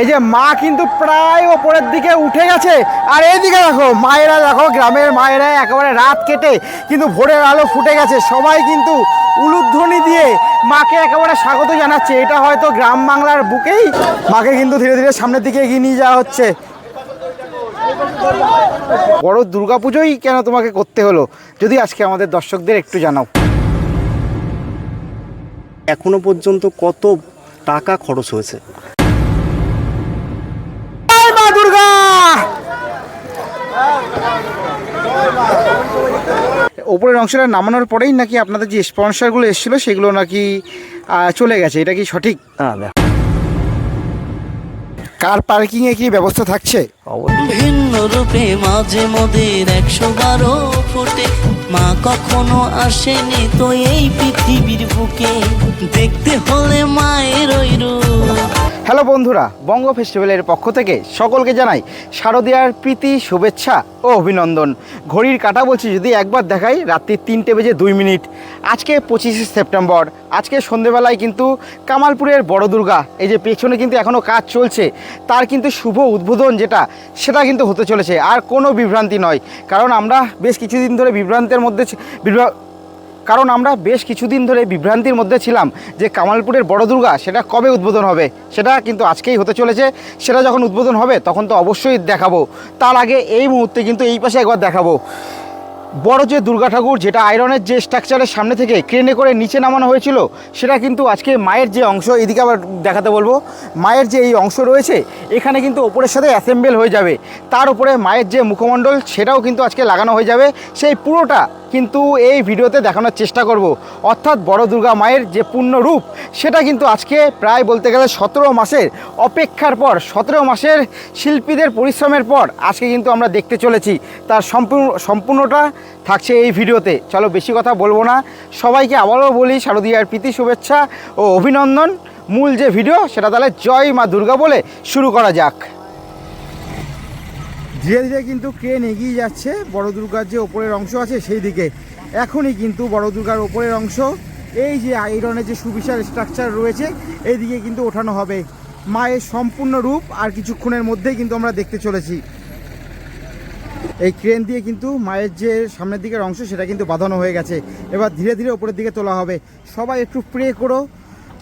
এই যে মা কিন্তু প্রায় ওপরের দিকে উঠে গেছে। আর এইদিকে দেখো, মায়েরা দেখো, গ্রামের মায়েরা একেবারে রাত কেটে কিন্তু ভোরের আলো ফুটে গেছে। সবাই কিন্তু উলুধ্বনি দিয়ে মাকে একেবারে স্বাগত জানাচ্ছে। এটা হয়তো গ্রাম বাংলার বুকেই মাকে কিন্তু ধীরে ধীরে সামনের দিকে এগিয়ে নিয়ে যাওয়া হচ্ছে। বড় দুর্গাপুজোই কেন তোমাকে করতে হলো? যদি আজকে আমাদের দর্শকদের একটু জানাও। এখনও পর্যন্ত কত টাকা খরচ হয়েছে? ওপরের অংশটা নামানোর পরেই নাকি আপনাদের যে স্পন্সরগুলো এসেছিল সেগুলো নাকি চলে গেছে। এটা কি সঠিক? দেখ। কার পার্কিংয়ে কি ব্যবস্থা থাকছে? ভিন্ন রূপে মাঝে মোদের একশো বারো ফুটে। মা কখনো আসেনি তো এই পৃথিবীর বুকে। দেখতে হলে মায়ের ওই রূপ। হ্যালো বন্ধুরা, বঙ্গ ফেস্টিভ্যালের পক্ষ থেকে সকলকে জানাই শারদীয়ার প্রীতি, শুভেচ্ছা ও অভিনন্দন। ঘড়ির কাটা বলছি যদি একবার দেখাই, রাত্রি তিনটে বেজে দুই মিনিট। আজকে পঁচিশে সেপ্টেম্বর, আজকে সন্ধেবেলায় কিন্তু কামালপুরের বড় দুর্গা, এই যে পেছনে কিন্তু এখনও কাজ চলছে, তার কিন্তু শুভ উদ্বোধন যেটা, সেটা কিন্তু হতে চলেছে। আর কোনো বিভ্রান্তি নয়, কারণ আমরা বেশ কিছুদিন ধরে বিভ্রান্তের মধ্যে কারণ আমরা বেশ কিছুদিন ধরে বিভ্রান্তির মধ্যে ছিলাম যে কামালপুরের বড় দুর্গা সেটা কবে উদ্বোধন হবে, সেটা কিন্তু আজকেই হতে চলেছে। সেটা যখন উদ্বোধন হবে, তখন তো অবশ্যই দেখাবো। তার আগে এই মুহূর্তে কিন্তু এই পাশে একবার দেখাবো। বড় যে দুর্গা ঠাকুর, যেটা আয়রনের যে স্ট্রাকচারের সামনে থেকে ক্রেনে করে নিচে নামানো হয়েছিল, সেটা কিন্তু আজকে মায়ের যে অংশ, এদিকে আবার দেখাতে বলব, মায়ের যে এই অংশ রয়েছে, এখানে কিন্তু ওপরের সাথে অ্যাসেম্বল হয়ে যাবে। তার উপরে মায়ের যে মুখমণ্ডল, সেটাও কিন্তু আজকে লাগানো হয়ে যাবে। সেই পুরোটা কিন্তু এই ভিডিওতে দেখানোর চেষ্টা করব। অর্থাৎ বড় দুর্গা মায়ের যে পূর্ণ রূপ, সেটা কিন্তু আজকে প্রায় বলতে গেলে সতেরো মাসের অপেক্ষার পর, সতেরো মাসের শিল্পীদের পরিশ্রমের পর আজকে কিন্তু আমরা দেখতে চলেছি। তার সম্পূর্ণ, সম্পূর্ণটা থাকছে এই ভিডিওতে। চলো বেশি কথা বলব না। সবাইকে আবারও বলি শারদীয়ার প্রীতি, শুভেচ্ছা ও অভিনন্দন। মূল যে ভিডিও, সেটা তাহলে জয় মা দুর্গা বলে শুরু করা যাক। ধীরে ধীরে কিন্তু ক্রেন এগিয়ে যাচ্ছে, বড় দুর্গার যে ওপরের অংশ আছে সেই দিকে। এখনই কিন্তু বড় দুর্গার ওপরের অংশ। এই যে আয়রনের যে সুবিশাল স্ট্রাকচার রয়েছে, এইদিকে কিন্তু ওঠানো হবে। মায়ের সম্পূর্ণ রূপ আর কিছুক্ষণের মধ্যেই কিন্তু আমরা দেখতে চলেছি। এই ক্রেন দিয়ে কিন্তু মায়ের যে সামনের দিকের অংশ, সেটা কিন্তু বাঁধানো হয়ে গেছে। এবার ধীরে ধীরে ওপরের দিকে তোলা হবে। সবাই একটু প্রে করো,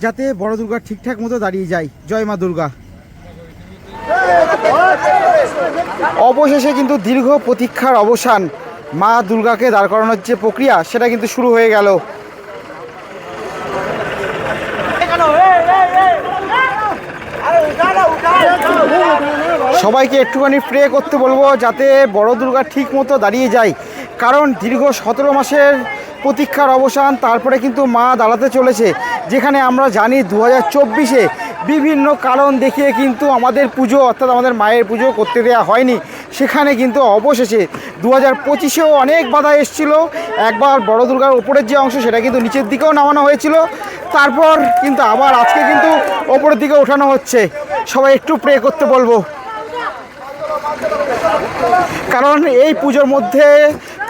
যাতে বড় দুর্গা ঠিকঠাক মতো দাঁড়িয়ে যায়। জয় মা দুর্গা। অবশেষে কিন্তু দীর্ঘ প্রতীক্ষার অবসান মা দুর্গাকে দাঁড় করানোর যে প্রক্রিয়া, সেটা কিন্তু শুরু হয়ে গেল। সবাইকে একটুখানি প্রে করতে বলব যাতে বড় দুর্গা ঠিক মতো দাঁড়িয়ে যায়। কারণ দীর্ঘ সতেরো মাসের প্রতীক্ষার অবসান, তারপরে কিন্তু মা দাঁড়াতে চলেছে। যেখানে আমরা জানি দু হাজার চব্বিশে বিভিন্ন কারণ দেখিয়ে কিন্তু আমাদের পুজো, অর্থাৎ আমাদের মায়ের পুজো করতে দেওয়া হয়নি। সেখানে কিন্তু অবশেষে দু হাজার পঁচিশেও অনেক বাধা এসেছিল। একবার বড় দুর্গার ওপরের যে অংশ, সেটা কিন্তু নিচের দিকেও নামানো হয়েছিল। তারপর কিন্তু আবার আজকে কিন্তু ওপরের দিকে ওঠানো হচ্ছে। সবাই একটু প্রে করতে বলব। কারণ এই পুজোর মধ্যে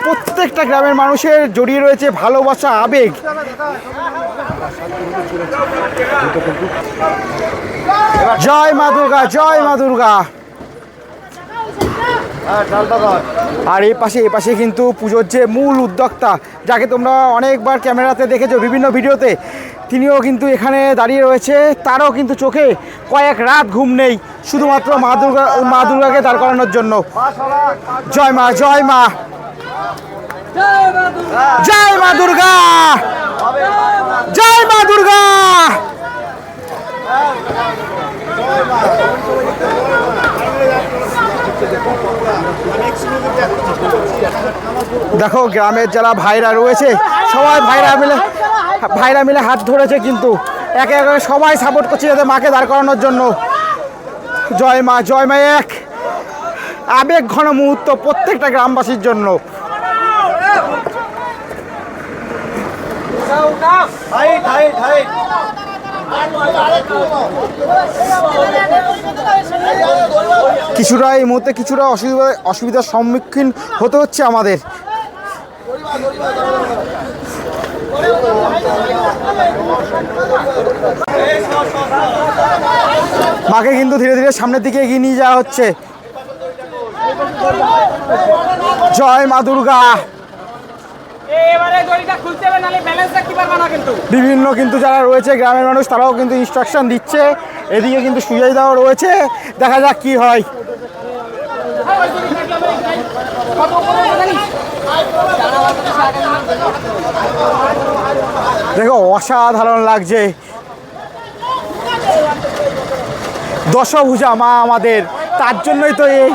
প্রত্যেকটা গ্রামের মানুষের জড়িয়ে রয়েছে ভালোবাসা, আবেগ। জয় মা দুর্গা, জয় মা দুর্গা। আর এই পাশে এই পাশে কিন্তু পুজোর যে মূল উদ্যোক্তা, যাকে তোমরা অনেকবার ক্যামেরাতে দেখেছ বিভিন্ন ভিডিওতে, তিনিও কিন্তু এখানে দাঁড়িয়ে রয়েছে। তারও কিন্তু চোখে কয়েক রাত ঘুম নেই, শুধুমাত্র মা দুর্গা, মা দুর্গাকে দাঁড় করানোর জন্য। জয় মা জয় মা। জয় মা দুর্গা! জয় মা দুর্গা! দেখো, গ্রামের যারা ভাইরা রয়েছে, সবাই ভাইরা মিলে ভাইরা মিলে হাত ধরেছে কিন্তু। একে একে সবাই সাপোর্ট করছে যাতে মাকে দাঁড় করানোর জন্য। জয় মা জয় মা এক। আবেগ ঘন মুহূর্ত প্রত্যেকটা গ্রামবাসীর জন্য। কিছুটা এই মুহূর্তে কিছুটা অসুবিধা অসুবিধার সম্মুখীন হতে হচ্ছে আমাদের। মাকে কিন্তু ধীরে ধীরে সামনের দিকে এগিয়ে নিয়ে যাওয়া হচ্ছে। জয় মা দুর্গা। বিভিন্ন কিন্তু যারা রয়েছে গ্রামের মানুষ, তারাও কিন্তু ইনস্ট্রাকশন দিচ্ছে। এদিকে কিন্তু সুজয়দাও রয়েছে। দেখা যাক কি হয়। দেখো, অসাধারণ লাগছে। দশভূজা মা আমাদের। তার জন্যই তো এই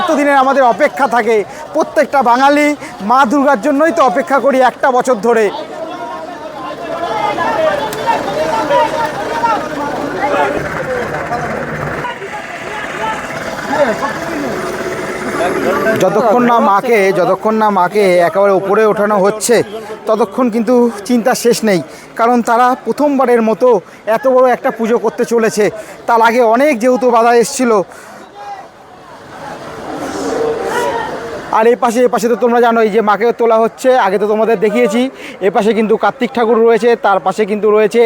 এতদিনের আমাদের অপেক্ষা থাকে। প্রত্যেকটা বাঙালি মা দুর্গার জন্যই তো অপেক্ষা করি একটা বছর ধরে। যতক্ষণ না মাকে, যতক্ষণ না মাকে একেবারে উপরে ওঠানো হচ্ছে, ততক্ষণ কিন্তু চিন্তা শেষ নেই। কারণ তারা প্রথমবারের মতো এত বড় একটা পুজো করতে চলেছে। তার আগে অনেক যেহেতু বাধা এসছিল আর এই পাশে এ পাশে তো তোমরা জানোই যে মাকে তোলা হচ্ছে, আগে তো তোমাদের দেখিয়েছি। এ পাশে কিন্তু কার্তিক ঠাকুর রয়েছে, তার পাশে কিন্তু রয়েছে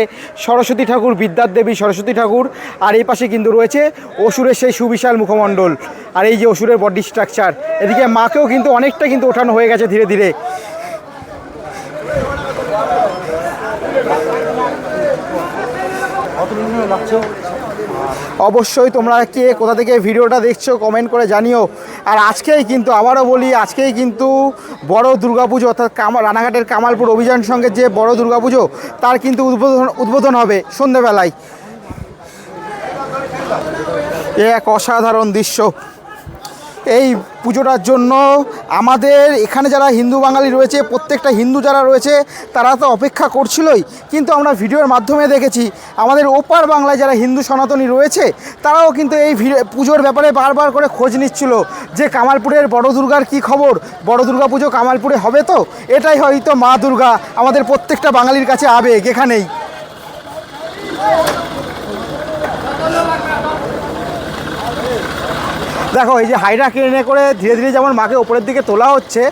সরস্বতী ঠাকুর, বিদ্যার দেবী সরস্বতী ঠাকুর, আর এই পাশে কিন্তু রয়েছে অসুরের সেই সুবিশাল মুখমণ্ডল। আর এই যে অসুরের বডি স্ট্রাকচার, এদিকে মাকেও কিন্তু অনেকটা কিন্তু ওঠানো হয়ে গেছে ধীরে ধীরে। অবশ্যই তোমরা কে, কোথা থেকে ভিডিওটা দেখছ কমেন্ট করে জানিও। আর আজকেই কিন্তু আবারও বলি, আজকেই কিন্তু বড় দুর্গাপুজো, অর্থাৎ কামা, রানাঘাটের কামালপুর অভিযান সঙ্গে যে বড় দুর্গাপুজো, তার কিন্তু উদ্বোধন উদ্বোধন হবে সন্ধেবেলায় এ এক অসাধারণ দৃশ্য। এই পুজোটার জন্য আমাদের এখানে যারা হিন্দু বাঙালি রয়েছে, প্রত্যেকটা হিন্দু যারা রয়েছে, তারা তো অপেক্ষা করছিলই। কিন্তু আমরা ভিডিওর মাধ্যমে দেখেছি, আমাদের ওপার বাংলায় যারা হিন্দু সনাতনী রয়েছে, তারাও কিন্তু এই পুজোর ব্যাপারে বারবার করে খোঁজ নিচ্ছিল যে কামালপুরের বড় দুর্গার কী খবর? বড় দুর্গা পুজো কামালপুরে হবে তো? এটাই হয়তো মা দুর্গা, আমাদের প্রত্যেকটা বাঙালির কাছে আবেগ এখানেই। দেখো, এই যে হাইড্রা ক্রেনে করে ধীরে ধীরে যেমন মাকে ওপরের দিকে তোলা হচ্ছে,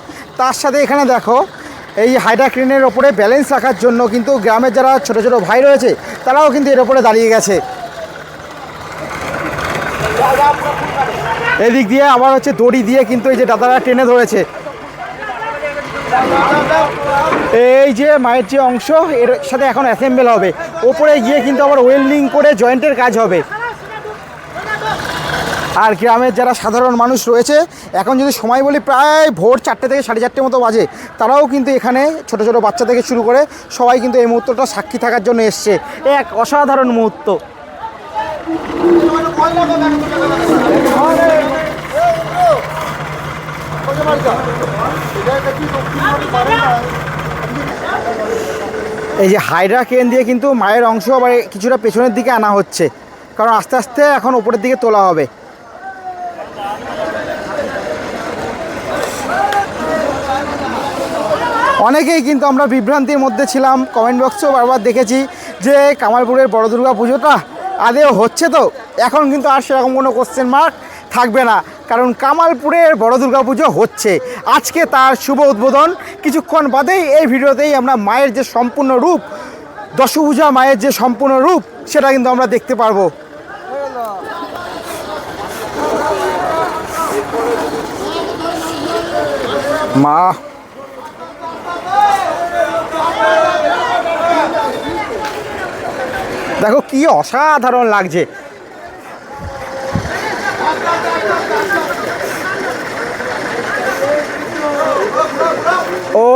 তার সাথে এখানে দেখো, এই হাইড্রা ক্রেনের ওপরে ব্যালেন্স রাখার জন্য কিন্তু গ্রামের যারা ছোট ছোট ভাই রয়েছে, তারাও কিন্তু এর ওপরে দাঁড়িয়ে গেছে। এদিক দিয়ে আবার হচ্ছে দড়ি দিয়ে কিন্তু এই যে দাদারা টেনে ধরেছে। এই যে মায়ের যে অংশ, এর সাথে এখন অ্যাসেম্বল হবে। ওপরে গিয়ে কিন্তু আবার ওয়েল্ডিং করে জয়েন্টের কাজ হবে। আর গ্রামের যারা সাধারণ মানুষ রয়েছে, এখন যদি সময় বলি প্রায় ভোর চারটে থেকে সাড়ে চারটে মতো বাজে, তারাও কিন্তু এখানে ছোট ছোট বাচ্চা থেকে শুরু করে সবাই কিন্তু এই মুহূর্তটা সাক্ষী থাকার জন্য এসছে। এক অসাধারণ মুহূর্ত। এই যে হাইড্রা ক্রেন দিয়ে কিন্তু মায়ের অংশ আবার কিছুটা পেছনের দিকে আনা হচ্ছে, কারণ আস্তে আস্তে এখন উপরের দিকে তোলা হবে। অনেকেই কিন্তু আমরা বিভ্রান্তির মধ্যে ছিলাম। কমেন্ট বক্সেও বারবার দেখেছি যে কামালপুরের বড় দুর্গা পুজোটা আদেও হচ্ছে তো। এখন কিন্তু আর সেরকম কোনো কোশ্চেন মার্ক থাকবে না। কারণ কামালপুরের বড় দুর্গা পুজো হচ্ছে। আজকে তার শুভ উদ্বোধন। কিছুক্ষণ বাদেই এই ভিডিওতেই আমরা মায়ের যে সম্পূর্ণ রূপ, দশভূজা মায়ের যে সম্পূর্ণ রূপ, সেটা কিন্তু আমরা দেখতে পারব। মা দেখো কি অসাধারণ লাগছে। ও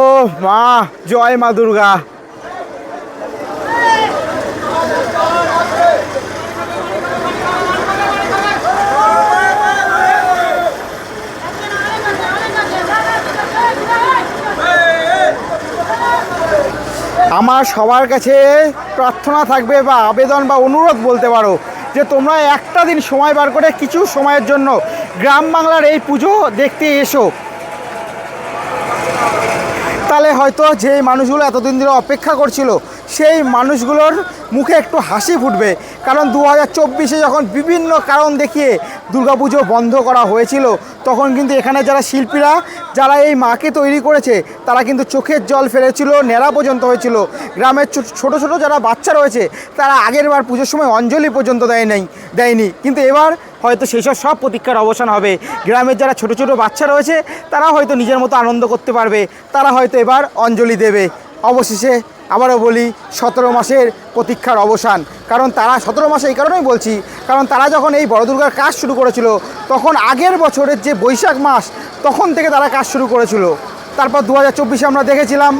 মা জয় মা দুর্গা। আমার সবার কাছে প্রার্থনা থাকবে বা আবেদন বা অনুরোধ বলতে পারো যে তোমরা একটা দিন সময় বার করে কিছু সময়ের জন্য গ্রাম বাংলার এই পুজো দেখতে এসো। তাহলে হয়তো যেই মানুষগুলো এতদিন ধরে অপেক্ষা করছিল, সেই মানুষগুলোর মুখে একটু হাসি ফুটবে। কারণ দু হাজার চব্বিশে যখন বিভিন্ন কারণ দেখিয়ে দুর্গাপুজো বন্ধ করা হয়েছিল, তখন কিন্তু এখানে যারা শিল্পীরা, যারা এই মাকে তৈরি করেছে, তারা কিন্তু চোখের জল ফেলেছিল, নেড়া পর্যন্ত হয়েছিল। গ্রামের ছোট ছোট যারা বাচ্চা রয়েছে, তারা আগের বার পুজোর সময় অঞ্জলি পর্যন্ত দেয় নাই, দেয়নি। কিন্তু এবার হয়তো সেই সব সব প্রতীক্ষার অবসান হবে। গ্রামের যারা ছোট ছোট বাচ্চা রয়েছে তারা হয়তো নিজের মতো আনন্দ করতে পারবে। তারা হয়তো এবার অঞ্জলি দেবে। অবশেষে আবারও বলি, সতেরো মাসের প্রতীক্ষার অবসান। কারণ তারা সতেরো মাসে এই কারণেই বলছি, কারণ তারা যখন এই বড় দুর্গার কাজ শুরু করেছিল, তখন আগের বছরের যে বৈশাখ মাস, তখন থেকে তারা কাজ শুরু করেছিল। তারপর দু হাজার চব্বিশে আমরা দেখেছিলাম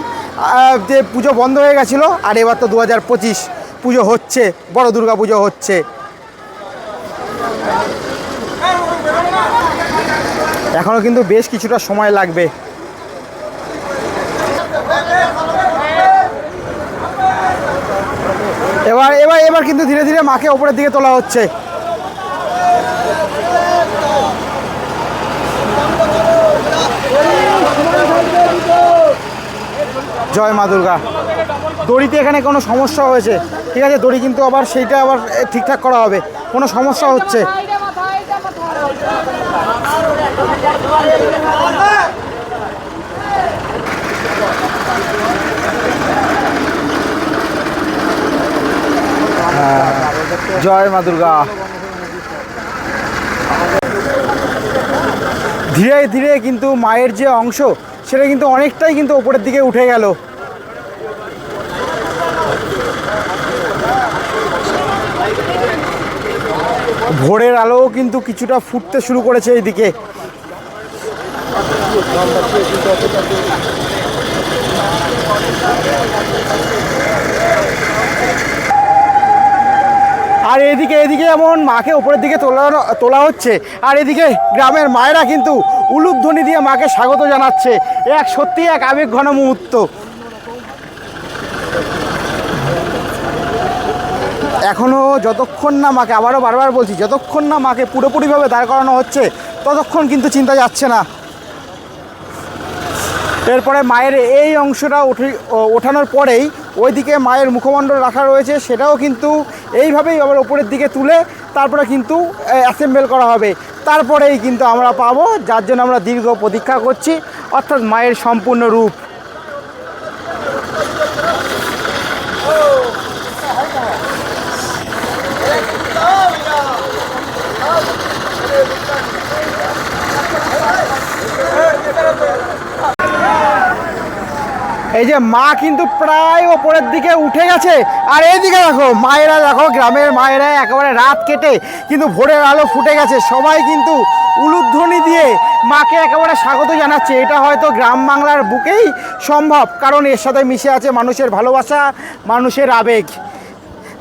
যে পুজো বন্ধ হয়ে গেছিল, আর এবার তো দু হাজার পঁচিশ পুজো হচ্ছে, বড় দুর্গা পুজো হচ্ছে। এখনও কিন্তু বেশ কিছুটা সময় লাগবে। এবার এবার এবার কিন্তু ধীরে ধীরে মাকে ওপরের দিকে তোলা হচ্ছে। জয় মা দুর্গা। দড়িতে এখানে কোনো সমস্যা হয়েছে। ঠিক আছে, দড়ি কিন্তু আবার সেইটা আবার ঠিকঠাক করা হবে। কোনো সমস্যা হচ্ছে। জয় মা দুর্গা। ধীরে ধীরে কিন্তু মায়ের যে অংশ, সেটা কিন্তু অনেকটাই কিন্তু ওপরের দিকে উঠে গেল। ভোরের আলোও কিন্তু কিছুটা ফুটতে শুরু করেছে এইদিকে। আর এদিকে এদিকে এমন মাকে উপরের দিকে তোলা তোলা হচ্ছে। আর এদিকে গ্রামের মায়েরা কিন্তু উলুধ্বনি দিয়ে মাকে স্বাগত জানাচ্ছে। এক সত্যি এক আবেগ ঘন মুহূর্ত। এখনও যতক্ষণ না মাকে, আবারও বারবার বলছি, যতক্ষণ না মাকে পুরোপুরিভাবে দাঁড় করানো হচ্ছে, ততক্ষণ কিন্তু চিন্তা যাচ্ছে না। এরপরে মায়ের এই অংশটা উঠে ওঠানোর পরেই ওইদিকে মায়ের মুখমণ্ডল রাখা রয়েছে, সেটাও কিন্তু এইভাবেই আবার ওপরের দিকে তুলে তারপরে কিন্তু অ্যাসেম্বল করা হবে। তারপরেই কিন্তু আমরা পাবো, যার জন্য আমরা দীর্ঘ প্রতীক্ষা করছি, অর্থাৎ মায়ের সম্পূর্ণ রূপ। এই যে মা কিন্তু প্রায় ওপরের দিকে উঠে গেছে। আর এইদিকে দেখো, মায়েরা দেখো, গ্রামের মায়েরা একেবারে রাত কেটে কিন্তু ভোরের আলো ফুটে গেছে। সবাই কিন্তু উলুধ্বনি দিয়ে মাকে একেবারে স্বাগত জানাচ্ছে। এটা হয়তো গ্রাম বাংলার বুকেই সম্ভব, কারণ এর সাথে মিশে আছে মানুষের ভালোবাসা, মানুষের আবেগ।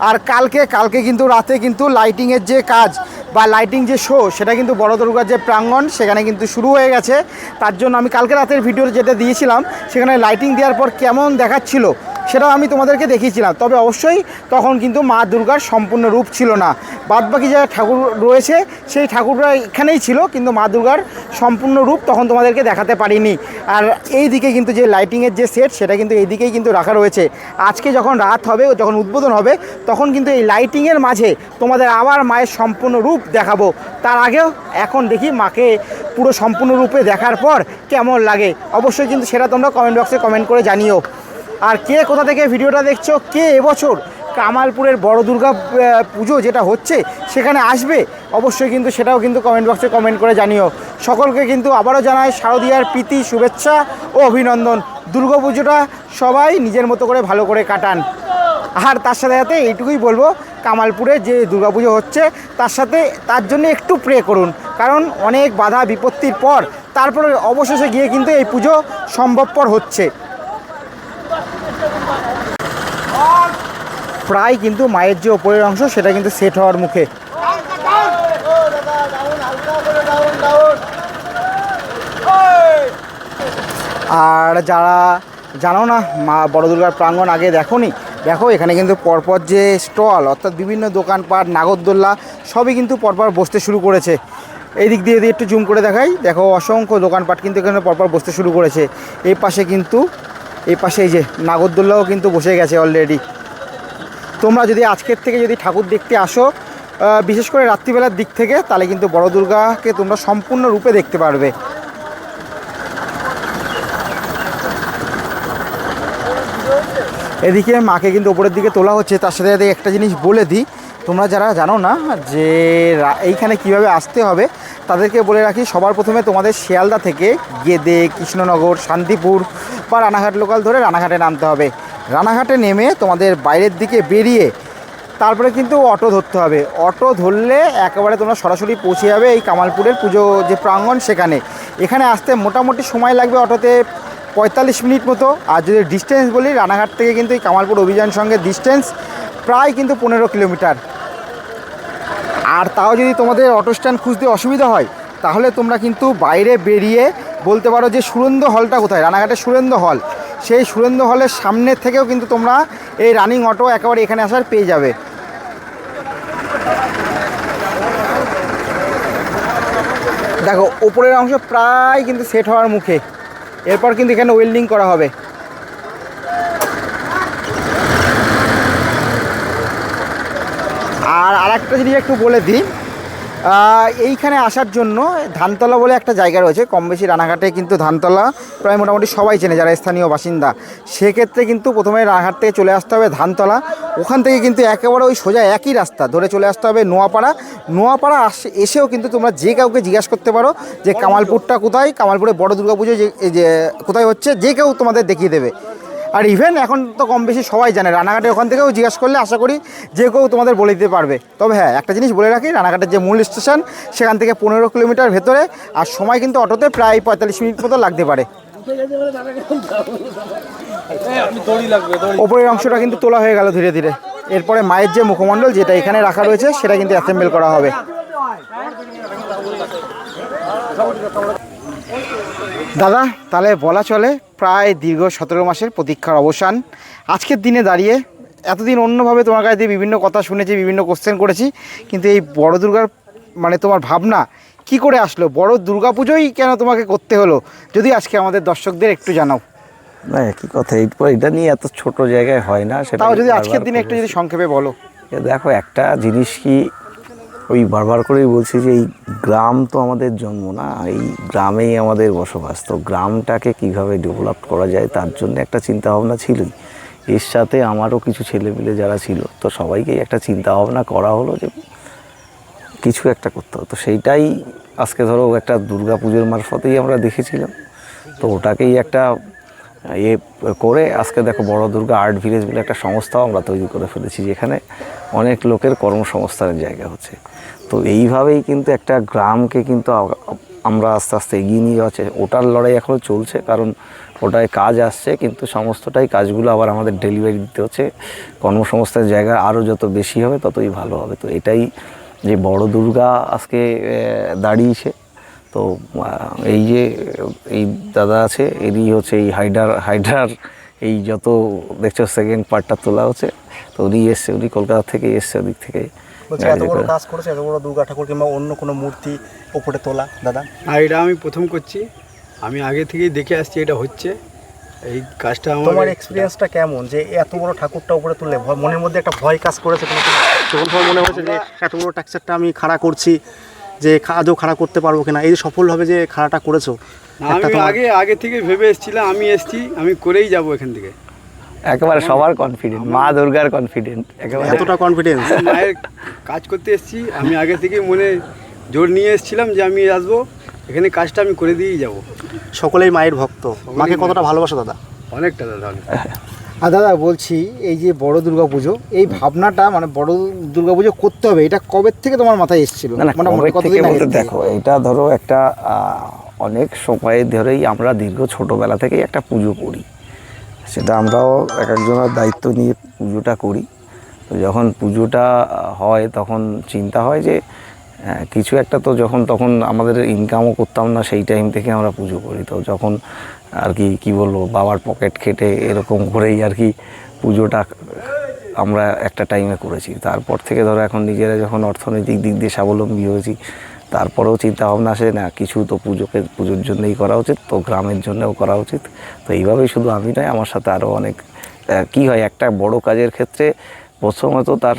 আর কালকে কালকে কিন্তু রাতে কিন্তু লাইটিংয়ের যে কাজ বা লাইটিং যে শো সেটা কিন্তু বড় দুর্গার যে প্রাঙ্গণ, সেখানে কিন্তু শুরু হয়ে গেছে। তার জন্য আমি কালকে রাতের ভিডিও যেটা দিয়েছিলাম, সেখানে লাইটিং দেওয়ার পর কেমন দেখাচ্ছিল সেটাও আমি তোমাদেরকে দেখিয়েছিলাম। তবে অবশ্যই তখন কিন্তু মা দুর্গার সম্পূর্ণ রূপ ছিল না। বাদবাকি যারা ঠাকুর রয়েছে, সেই ঠাকুররা এখানেই ছিল, কিন্তু মা দুর্গার সম্পূর্ণ রূপ তখন তোমাদেরকে দেখাতে পারিনি। আর এই দিকে কিন্তু যে লাইটিংয়ের যে সেট সেটা কিন্তু এই দিকেই কিন্তু রাখা রয়েছে। আজকে যখন রাত হবে, যখন উদ্বোধন হবে, তখন কিন্তু এই লাইটিংয়ের মাঝে তোমাদের আবার মায়ের সম্পূর্ণ রূপ দেখাবো। তার আগেও এখন দেখি মাকে পুরো সম্পূর্ণ রূপে দেখার পর কেমন লাগে। অবশ্যই কিন্তু সেটা তোমরা কমেন্ট বক্সে কমেন্ট করে জানিও। আর কে কোথা থেকে ভিডিওটা দেখছ? কে এবছর কামালপুরের বড় দুর্গা পুজো যেটা হচ্ছে, সেখানে আসবে? অবশ্যই কিন্তু সেটাও কিন্তু কমেন্ট বক্সে কমেন্ট করে জানিও। সকলকে কিন্তু আবারও জানাই শারদীয়ার প্রীতি, শুভেচ্ছা ও অভিনন্দন। দুর্গা পুজোটা সবাই নিজের মতো করে ভালো করে কাটান। আর তার সাথে সাথে এইটুকুই বলব, কামালপুরে যে দুর্গাপুজো হচ্ছে, তার সাথে তার জন্য একটু প্রে করুন। কারণ অনেক বাধা বিপত্তির পর তারপরে অবশেষে গিয়ে কিন্তু এই পুজো সম্ভবপর হচ্ছে। প্রায় কিন্তু মায়ের যে ওপরের অংশ, সেটা কিন্তু সেট হওয়ার মুখে। আর যারা জানো না, মা বড় দুর্গার প্রাঙ্গণ আগে দেখোনি, দেখো এখানে কিন্তু পরপর যে স্টল, অর্থাৎ বিভিন্ন দোকানপাট, নাগরদোল্লা, সবই কিন্তু পরপর বসতে শুরু করেছে। এই দিক দিয়ে একটু জুম করে দেখাই, দেখো অসংখ্য দোকানপাট কিন্তু এখানে পরপর বসতে শুরু করেছে। এই পাশে কিন্তু, এই পাশে এই যে নাগরদোল্লাও কিন্তু বসে গেছে অলরেডি তোমরা যদি আজকের থেকে যদি ঠাকুর দেখতে আসো বিশেষ করে রাত্রিবেলার দিক থেকে, তাহলে কিন্তু বড় দুর্গাকে তোমরা সম্পূর্ণ রূপে দেখতে পারবে। এদিকে মাকে কিন্তু ওপরের দিকে তোলা হচ্ছে, তার সাথে সাথে একটা জিনিস বলে দিই। তোমরা যারা জানো না যে এইখানে কীভাবে আসতে হবে, তাদেরকে বলে রাখি, সবার প্রথমে তোমাদের শিয়ালদা থেকে গেদে, কৃষ্ণনগর, শান্তিপুর বা রানাঘাট লোকাল ধরে রানাঘাটে নামতে হবে। রানাঘাটে নেমে তোমাদের বাইরের দিকে বেরিয়ে তারপরে কিন্তু অটো ধরতে হবে। অটো ধরলে একেবারে তোমরা সরাসরি পৌঁছে যাবে এই কামালপুরের পুজো যে প্রাঙ্গণ সেখানে। এখানে আসতে মোটামুটি সময় লাগবে অটোতে পঁয়তাল্লিশ মিনিট মতো। আর যদি ডিস্টেন্স বলি, রানাঘাট থেকে কিন্তু এই কামালপুর অভিযান সঙ্গে ডিস্টেন্স প্রায় কিন্তু পনেরো কিলোমিটার। আর তাও যদি তোমাদের অটো স্ট্যান্ড খুঁজতে অসুবিধা হয়, তাহলে তোমরা কিন্তু বাইরে বেরিয়ে বলতে পারো যে সুরেন্দ্র হলটা কোথায়? রানাঘাটের সুরেন্দ্র হল। সেই সুরেন্দ্র হলের সামনের থেকেও কিন্তু তোমরা এই রানিং অটো একেবারে এখানে আসার পেয়ে যাবে। দেখো ওপরের অংশ প্রায় কিন্তু সেট হওয়ার মুখে। এরপর কিন্তু এখানে ওয়েল্ডিং করা হবে। আর আরেকটা জিনিস একটু বলে দিই এইখানে আসার জন্য ধানতলা বলে একটা জায়গা রয়েছে। কম বেশি রানাঘাটে কিন্তু ধানতলা প্রায় মোটামুটি সবাই চেনে যারা স্থানীয় বাসিন্দা। সেক্ষেত্রে কিন্তু প্রথমে রানাঘাট থেকে চলে আসতে হবে ধানতলা। ওখান থেকে কিন্তু একেবারে ওই সোজা একই রাস্তা ধরে চলে আসতে হবে নোয়াপাড়া। নোয়াপাড়া আসে এসেও কিন্তু তোমরা যে কাউকে জিজ্ঞাসা করতে পারো যে কামালপুরটা কোথায়, কামালপুরে বড় দুর্গাপুজো যে যে কোথায় হচ্ছে, যে কেউ তোমাদের দেখিয়ে দেবে। আর ইভেন এখন তো কম বেশি সবাই জানে, রানাঘাটে ওখান থেকেও জিজ্ঞাসা করলে আশা করি যে কেউ তোমাদের বলে দিতে পারবে। তবে হ্যাঁ একটা জিনিস বলে রাখি, রানাঘাটের যে মূল স্টেশন সেখান থেকে পনেরো কিলোমিটার ভেতরে, আর সময় কিন্তু অটোতে প্রায় পঁয়তাল্লিশ মিনিট মতো লাগতে পারে। ওপরের অংশটা কিন্তু তোলা হয়ে গেল ধীরে ধীরে। এরপরে মায়ের যে মুখমণ্ডল, যেটা এখানে রাখা রয়েছে, সেটা কিন্তু অ্যাসেম্বল করা হবে। দাদা তাহলে বলা চলে প্রায় দীর্ঘ সতেরো মাসের প্রতীক্ষার অবসান। আজকের দিনে দাঁড়িয়ে এতদিন অন্যভাবে তোমার কাছে দিয়ে বিভিন্ন কথা শুনেছি বিভিন্ন কোশ্চেন করেছি কিন্তু এই বড় দুর্গার মানে তোমার ভাবনা কি করে আসলো? বড় দুর্গা পুজোই কেন তোমাকে করতে হলো? যদি আজকে আমাদের দর্শকদের একটু জানাও। না একই কথা এরপর এটা নিয়ে এত ছোট জায়গায় হয় না সেটা যদি আজকের দিনে একটু যদি সংক্ষেপে বলো। দেখো একটা জিনিস কি ওই বারবার করেই বলছি যে এই গ্রাম তো আমাদের জন্ম না, এই গ্রামেই আমাদের বসবাস। তো গ্রামটাকে কীভাবে ডেভেলপ করা যায় তার জন্য একটা চিন্তা ভাবনা ছিলই। এর সাথে আমারও কিছু ছেলেপিলে যারা ছিল, তো সবাইকেই একটা চিন্তা ভাবনা করা হলো যে কিছু একটা করতে হতো সেইটাই আজকে ধরো একটা দুর্গা পুজোর মারফতেই আমরা দেখেছিলাম। তো ওটাকেই একটা ইয়ে করে আজকে দেখো বড় দুর্গা আর্ট ভিলেজ বলে একটা সংস্থাও আমরা তৈরি করে ফেলেছি, যেখানে অনেক লোকের কর্মসংস্থানের জায়গা হচ্ছে। তো এইভাবেই কিন্তু একটা গ্রামকে কিন্তু আমরা আস্তে আস্তে এগিয়ে নিয়ে যাচ্ছে ওটার লড়াই এখনও চলছে, কারণ ওটায় কাজ আসছে, কিন্তু সমস্তটাই কাজগুলো আবার আমাদের ডেলিভারি দিতে হচ্ছে। কর্মসংস্থানের জায়গা আরও যত বেশি হবে ততই ভালো হবে। তো এটাই যে বড় দুর্গা আজকে দাঁড়িয়েছে। তো এই যে এই দাদা আছে এরই হচ্ছে এই হাইডার হাইডার এই যত দেখছ সেকেন্ড পার্টটা তোলা হচ্ছে তো উনি এসছে উনি কলকাতা থেকে এসছে ওদিক থেকে। বলছি এত বড় কাজ করেছে এত বড় দুর্গা ঠাকুর কিংবা অন্য কোনো মূর্তি ওপরে তোলা দাদা? আর এটা আমি প্রথম করছি। আমি আগে থেকেই দেখে আসছি এটা হচ্ছে। এই কাজটা আমার তোমার এক্সপিরিয়েন্সটা কেমন? যে এত বড় ঠাকুরটা উপরে তুললে ভয়- মনের মধ্যে একটা ভয় কাজ করেছে তোমার? যখন তোমার মনে হয়েছে যে এত বড় টাকচারটা আমি খাড়া করছি? যে আদৌ খাড়া করতে পারব কিনা এই যে সফলভাবে যে খাড়াটা করেছ আমি আগে আগে থেকে ভেবে এসেছিলাম আমি এসছি আমি করেই যাব এখান থেকে। একেবারে সবার কনফিডেন্ট মা দুর্গার কনফিডেন্ট একেবারে। এতটা কনফিডেন্স মায়ের কাজ করতে এসেছি আমি আগে থেকে মনে জোর নিয়ে এসেছিলাম যে আমি আসব এখানে কাজটা আমি করে দিয়েই যাব। সকলেই মায়ের ভক্ত। মাকে কতটা ভালোবাসো দাদা? অনেকটা দাদা অনেক আর দাদা বলছি এই যে বড় দুর্গা পুজো এই ভাবনাটা মানে বড় দুর্গা পুজো করতে হবে এটা কবে থেকে তোমার মাথায় এসেছিল? না না মোটামুটি কবে থেকে কতদিন আগে বলতে থেকে? দেখো এটা ধরো একটা অনেক সময় ধরেই আমরা দীর্ঘ ছোটোবেলা থেকেই একটা পুজো করি। সেটা আমরাও এক একজনের দায়িত্ব নিয়ে পুজোটা করি। তো যখন পুজোটা হয় তখন চিন্তা হয় যে কিছু একটা তো যখন তখন আমাদের ইনকামও করতাম না সেই টাইম থেকে আমরা পুজো করি। তো যখন আর কি, কী বলব, বাবার পকেট খেটে এরকম করেই আর কি পুজোটা আমরা একটা টাইমে করেছি। তারপর থেকে ধরো এখন নিজেরা যখন অর্থনৈতিক দিক দিয়ে স্বাবলম্বী হয়েছি, তারপরেও চিন্তাভাবনা আসে, না, কিছু তো পুজোকে, পুজোর জন্যই করা উচিত, তো গ্রামের জন্যও করা উচিত। তো এইভাবেই শুধু আমি নয়, আমার সাথে আরও অনেক কি হয়, একটা বড় কাজের ক্ষেত্রে প্রথমত তার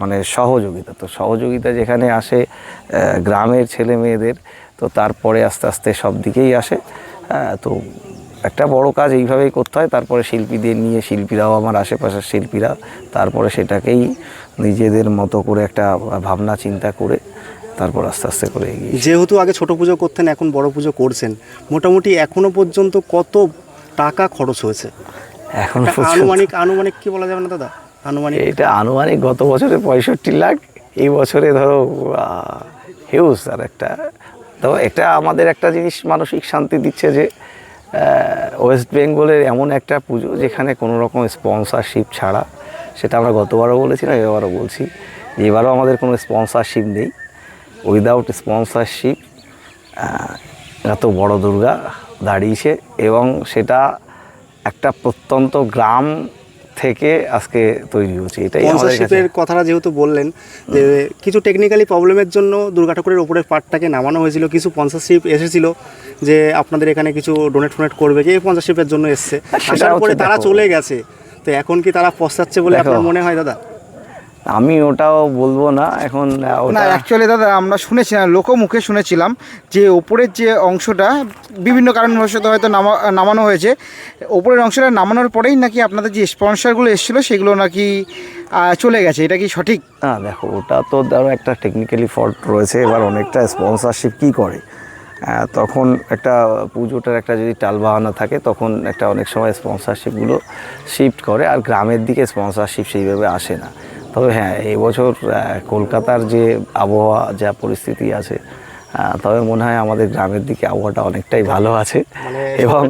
মানে সহযোগিতা। তো সহযোগিতা যেখানে আসে গ্রামের ছেলে মেয়েদের, তো তারপরে আস্তে আস্তে সব দিকেই আসে। আহ, তো একটা বড় কাজ এইভাবেই করতে হয়। তারপরে শিল্পীদের নিয়ে শিল্পীরাও আমার আশেপাশের শিল্পীরা। তারপরে সেটাকেই নিজেদের মতো করে একটা ভাবনা চিন্তা করে তারপর আস্তে আস্তে করে এগিয়ে যেহেতু আগে ছোট পুজো করতেন এখন বড় পুজো করছেন মোটামুটি এখনও পর্যন্ত কত টাকা খরচ হয়েছে? এখন আনুমানিক আনুমানিক কি বলা যাবে না দাদা? আনুমানিক। এটা আনুমানিক গত বছরে পঁয়ষট্টি লাখ এই বছরে ধরো হিউজ আর একটা তো এটা আমাদের একটা জিনিস মানসিক শান্তি দিচ্ছে যে ওয়েস্ট বেঙ্গলের এমন একটা পুজো যেখানে কোনো রকম স্পন্সরশিপ ছাড়া, সেটা আমরা গতবারও বলেছিলাম এবারও বলছি, এবারও আমাদের কোনো স্পন্সরশিপ নেই। উইদাউট স্পন্সরশিপ এত বড় দুর্গা দাঁড়িয়েছে এবং সেটা একটা প্রত্যন্ত গ্রাম থেকে আজকে তৈরি হচ্ছে এটাই স্পন্সরশিপের কথাটা যেহেতু বললেন যে কিছু টেকনিক্যালি প্রবলেমের জন্য দুর্গা ঠাকুরের উপরের পার্টটাকে নামানো হয়েছিল কিছু স্পন্সরশিপ এসেছিল যে আপনাদের এখানে কিছু ডোনেট ফোনেট করবে যে স্পন্সরশিপের জন্য এসছে। তারপরে আসার পরে তারা চলে গেছে। তো এখন কি তারা পশ্চাচ্ছে বলে। আপনার মনে হয় দাদা? আমি ওটাও বলব না এখন না অ্যাকচুয়ালি দাদা আমরা শুনেছিলাম লোকমুখে শুনেছিলাম যে ওপরের যে অংশটা বিভিন্ন কারণবশত হয়তো নামা নামানো হয়েছে ওপরের অংশটা নামানোর পরেই নাকি আপনাদের যে স্পন্সরগুলো এসেছিল সেগুলো নাকি চলে গেছে এটা কি সঠিক? না দেখো ওটা তো ধরো একটা টেকনিক্যালি ফল্ট রয়েছে এবার অনেকটা স্পন্সরশিপ কী করে? তখন একটা পুজোটার একটা যদি টাল টালবাহানা থাকে তখন একটা অনেক সময় স্পন্সরশিপগুলো শিফট করে আর গ্রামের দিকে স্পন্সরশিপ সেইভাবে আসে না। তবে হ্যাঁ এবছর আহ, কলকাতার যে আবহাওয়া যা পরিস্থিতি আছে তবে মনে হয় আমাদের গ্রামের দিকে আবহাওয়াটা অনেকটাই ভালো আছে। মানে এবং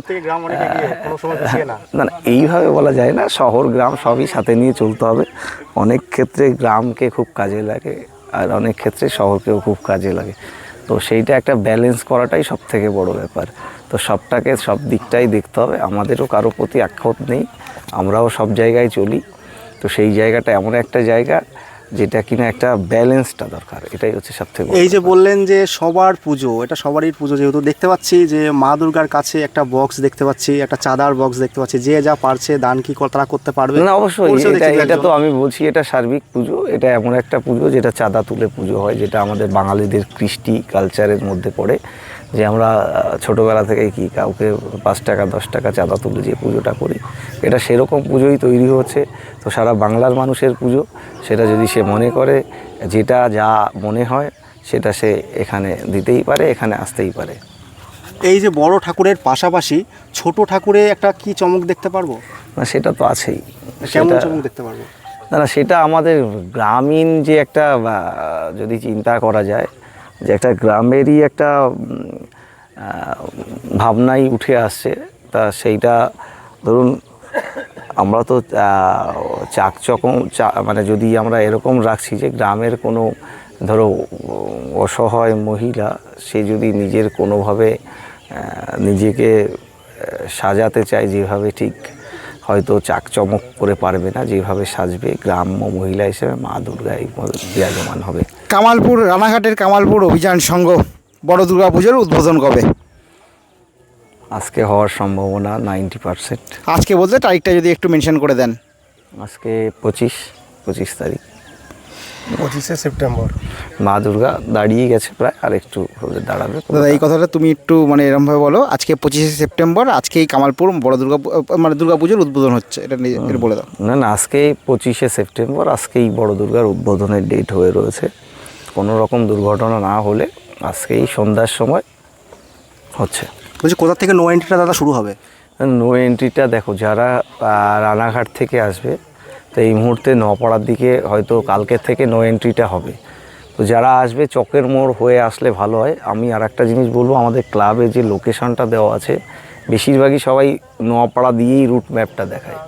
না। এইভাবে বলা যায় না শহর গ্রাম সবই সাথে নিয়ে চলতে হবে। অনেক ক্ষেত্রে গ্রামকে খুব কাজে লাগে আর অনেক ক্ষেত্রে শহরকেও খুব কাজে লাগে। তো সেইটা একটা ব্যালেন্স করাটাই সব থেকে বড় ব্যাপার। তো সবটাকে সব দিকটাই দেখতে হবে আমাদেরও কারও প্রতি আক্ষেপ নেই আমরাও সব জায়গায় চলি। তো সেই জায়গাটা এমন একটা জায়গা যেটা কিনা একটা ব্যালেন্সটা দরকার এটাই হচ্ছে সব থেকে এই যে বললেন যে সবার পুজো এটা সবারই পুজো যেহেতু দেখতে পাচ্ছি যে মা দুর্গার কাছে একটা বক্স দেখতে পাচ্ছি একটা চাঁদার বক্স দেখতে পাচ্ছি যে যা পারছে দান কি তারা করতে পারবে? না অবশ্যই এটা এটা তো আমি বলছি এটা সার্বিক পুজো এটা এমন একটা পুজো যেটা চাঁদা তুলে পুজো হয় যেটা আমাদের বাঙালিদের কৃষ্টি কালচারের মধ্যে পড়ে। যে আমরা ছোটোবেলা ছোটবেলা থেকে কি কাউকে পাঁচ টাকা দশ টাকা চাঁদা তুলে যে পুজোটা করি এটা সেরকম পুজোই তৈরি হচ্ছে। তো সারা বাংলার মানুষের পুজো সেটা যদি সে মনে করে যেটা যা মনে হয় সেটা সে এখানে দিতেই পারে এখানে আসতেই পারে। এই যে বড় ঠাকুরের পাশাপাশি ছোট ঠাকুরে একটা কি চমক দেখতে পারব? না সেটা তো আছেই। কেমন চমক দেখতে পারব? না না সেটা আমাদের গ্রামীণ যে একটা যদি চিন্তা করা যায় যে একটা গ্রামেরই একটা ভাবনাই উঠে আসছে তা সেইটা ধরুন আমরা তো চাকচকম মানে যদি আমরা এরকম রাখছি যে গ্রামের কোনো, ধরো, অসহায় মহিলা, সে যদি নিজের কোনোভাবে নিজেকে সাজাতে চায় যেভাবে ঠিক, হয়তো চাকচমক করে পারবে না, যেভাবে সাজবে, গ্রাম্য মহিলা হিসেবে মা দুর্গা এই বিরাজমান হবে। কামালপুর রানাঘাটের কামালপুর অভিযান সংঘ বড় দুর্গা পুজোর উদ্বোধন কবে? আজকে হওয়ার সম্ভাবনা নাইনটি পারসেন্ট। আজকে বলতে তারিখটা যদি একটু মেনশন করে দেন। আজকে পঁচিশ পঁচিশ তারিখ। পঁচিশে সেপ্টেম্বর। মা দুর্গা দাঁড়িয়ে গেছে প্রায় আর একটু হলে দাঁড়াবে। দাদা এই কথাটা তুমি একটু মানে এরমভাবে বলো আজকে পঁচিশে সেপ্টেম্বর আজকেই কামালপুর বড় দুর্গা মানে দুর্গা পুজোর উদ্বোধন হচ্ছে এটা নিয়ে একটু বলে দাও। না না আজকে পঁচিশে সেপ্টেম্বর আজকেই বড় দুর্গার উদ্বোধনের ডেট হয়ে রয়েছে। কোনো রকম দুর্ঘটনা না হলে আজকেই সন্ধ্যার সময় হচ্ছে। বলছি কোথা থেকে নো এন্ট্রিটা দাদা শুরু হবে? নো এন্ট্রিটা দেখো, যারা রানাঘাট থেকে আসবে, তো এই মুহূর্তে নপাড়ার দিকে হয়তো কালকের থেকে নো এন্ট্রিটা হবে। তো যারা আসবে, চকের মোড় হয়ে আসলে ভালো হয়। আমি আর একটা জিনিস বলব, আমাদের ক্লাবে যে লোকেশনটা দেওয়া আছে, বেশিরভাগই সবাই নোয়াপাড়া দিয়েই রুট ম্যাপটা দেখায়।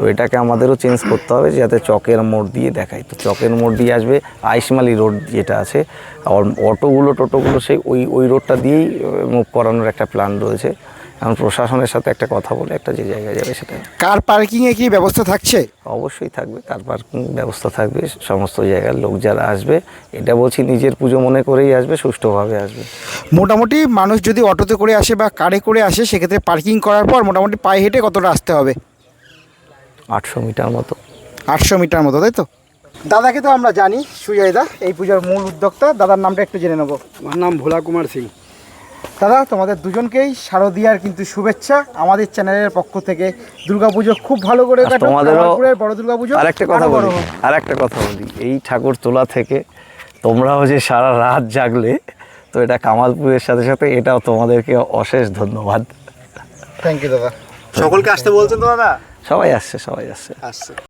তো এটাকে আমাদেরও চেঞ্জ করতে হবে যাতে চকের মোড় দিয়ে দেখায়। তো চকের মোড় দিয়ে আসবে আইসমালি রোড যেটা আছে আর অটোগুলো টোটোগুলো সেই ওই ওই রোডটা দিয়েই মুভ করানোর একটা প্ল্যান রয়েছে। এখন প্রশাসনের সাথে একটা কথা বলে একটা যে জায়গায় যাবে সেটা কার পার্কিংয়ে কি ব্যবস্থা থাকছে? অবশ্যই থাকবে কার পার্কিং ব্যবস্থা থাকবে সমস্ত জায়গার লোক যারা আসবে এটা বলছি নিজের পুজো মনে করেই আসবে সুষ্ঠুভাবে আসবে। মোটামুটি মানুষ যদি অটোতে করে আসে বা কারে করে আসে সেক্ষেত্রে পার্কিং করার পর মোটামুটি পায়ে হেঁটে কতটা আসতে হবে? আটশো মিটার মতো। আটশো মিটার মতো তাই তো? দাদাকে তো আমরা জানি সুজয় দা এই পুজোর মূল উদ্যোক্তা। দাদার নামটা একটু জেনে নেব। আমার নাম ভোলা কুমার সিং। দাদা তোমাদের দুজনকেই শারদিয়ার কিন্তু শুভেচ্ছা। আমাদের চ্যানেলের পক্ষ থেকে দুর্গাপুজো খুব ভালো করে তোমাদেরও বড় দুর্গাপুজো আর একটা কথা বলি হোক। আর একটা কথা বলি। এই ঠাকুর তোলা থেকে তোমরাও যে সারা রাত জাগলে তো এটা কামালপুরের সাথে সাথে এটাও তোমাদেরকে অশেষ ধন্যবাদ। থ্যাংক ইউ দাদা। সকলকে আসতে বলছেন তো দাদা? সবাই আসছে সবাই আসছে। আসছে।